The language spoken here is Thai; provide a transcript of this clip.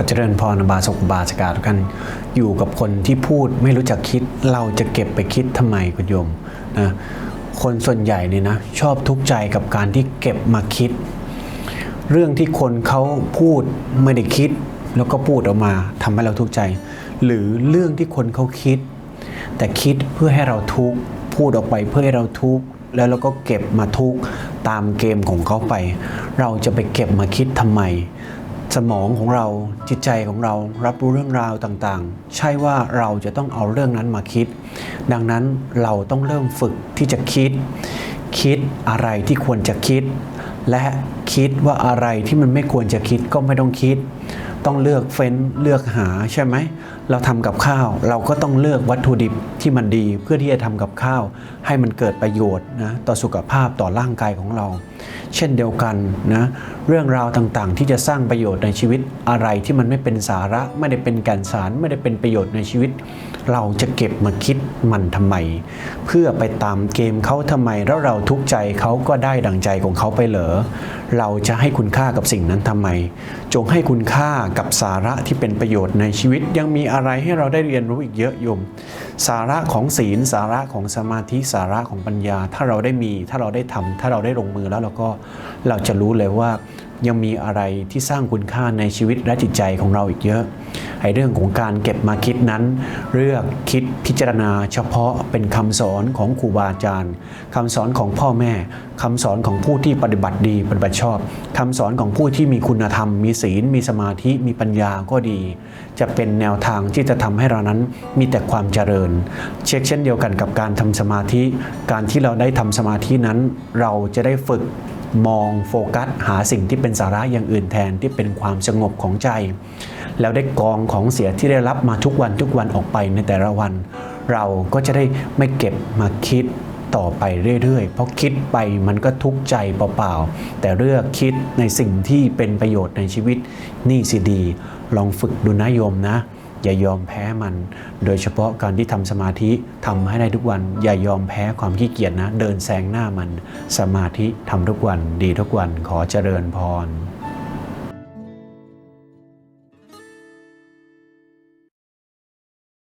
ขอเจริญพรบาสกบาสกาทุกท่านอยู่กับคนที่พูดไม่รู้จักคิดเราจะเก็บไปคิดทำไมคุณโยมนะคนส่วนใหญ่เนี่ยนะชอบทุกข์ใจกับการที่เก็บมาคิด เรื่องที่คนเขาพูดไม่ได้คิด แล้วก็พูดออกมาทำให้เราทุกข์ใจ หรือเรื่องที่คนเขาคิด แต่คิดเพื่อให้เราทุกข์พูดออกไปเพื่อให้เราทุกข์แล้วเราก็เก็บมาทุกข์ตามเกมของเขาไป เราจะไปเก็บมาคิดทำไม สมองของเราจิตใจของเรารับรู้เรื่องราวต่างๆ ใช่ว่าเราจะต้องเอาเรื่องนั้นมาคิด ดังนั้นเราต้องเริ่มฝึกที่จะคิด คิดอะไรที่ควรจะคิด และคิดว่าอะไรที่มันไม่ควรจะคิดก็ไม่ต้องคิด ต้องเลือกเฟ้นเลือกหาใช่ไหม เราทำกับข้าว เราก็ต้องเลือกวัตถุดิบที่มันดี เพื่อที่จะทำกับข้าว ให้มันเกิดประโยชน์นะต่อสุขภาพต่อร่างกายของเรา เช่นเดียวกันนะเรื่องราวต่างๆ ที่จะสร้างประโยชน์ในชีวิตอะไรที่มันไม่เป็นสาระ ไม่ได้เป็นแก่นสารไม่ได้เป็นประโยชน์ในชีวิต เราจะเก็บมาคิดมันทำไม เพื่อไปตามเกมเขาทำไมแล้วเราทุกข์ใจเขาก็ได้ดังใจของเขาไปเหรอเราจะให้คุณค่ากับสิ่งนั้นทำไม จงให้คุณค่ากับสาระที่เป็นประโยชน์ในชีวิตยังมีอะไรให้เราได้เรียนรู้อีกเยอะโยม สาระของศีล สาระของสมาธิสาระของปัญญา ถ้าเราได้มี ถ้าเราได้ทำถ้าเราได้ลงมือแล้วเราก็เราจะรู้เลยว่า ยังมีอะไรที่สร้างคุณค่าในชีวิตและจิตใจของเราอีกเยอะไอ้เรื่องของการเก็บมาคิดนั้น เลือกคิดพิจารณาเฉพาะเป็นคำสอนของครูบาอาจารย์คำสอนของพ่อแม่คำสอนของผู้ที่ปฏิบัติดีปฏิบัติชอบคำสอนของผู้ที่มีคุณธรรม มีศีล มีสมาธิมีปัญญาก็ดี จะเป็นแนวทางที่จะทำให้เรานั้นมีแต่ความเจริญ เช็คเช่นเดียวกันกับการทำสมาธิ การที่เราได้ทำสมาธินั้น เราจะได้ฝึก มองโฟกัส หาสิ่งที่เป็นสาระอย่างอื่นแทนที่เป็นความสงบของใจ แล้วได้กองของเสียที่ได้รับมาทุกวันทุกวันออกไปในแต่ละวัน เราก็จะได้ไม่เก็บมาคิดต่อไปเรื่อยๆ เพราะคิดไปมันก็ทุกข์ใจเปล่าๆ แต่เลือกคิดในสิ่งที่เป็นประโยชน์ในชีวิตนี่สิดี ลองฝึกดูนะโยมนะ อย่ายอมแพ้มัน โดยเฉพาะการที่ทำสมาธิทำให้ได้ทุกวัน อย่ายอมแพ้ความขี้เกียจนะ เดินแซงหน้ามัน สมาธิทำทุกวันดีทุกวันขอเจริญพร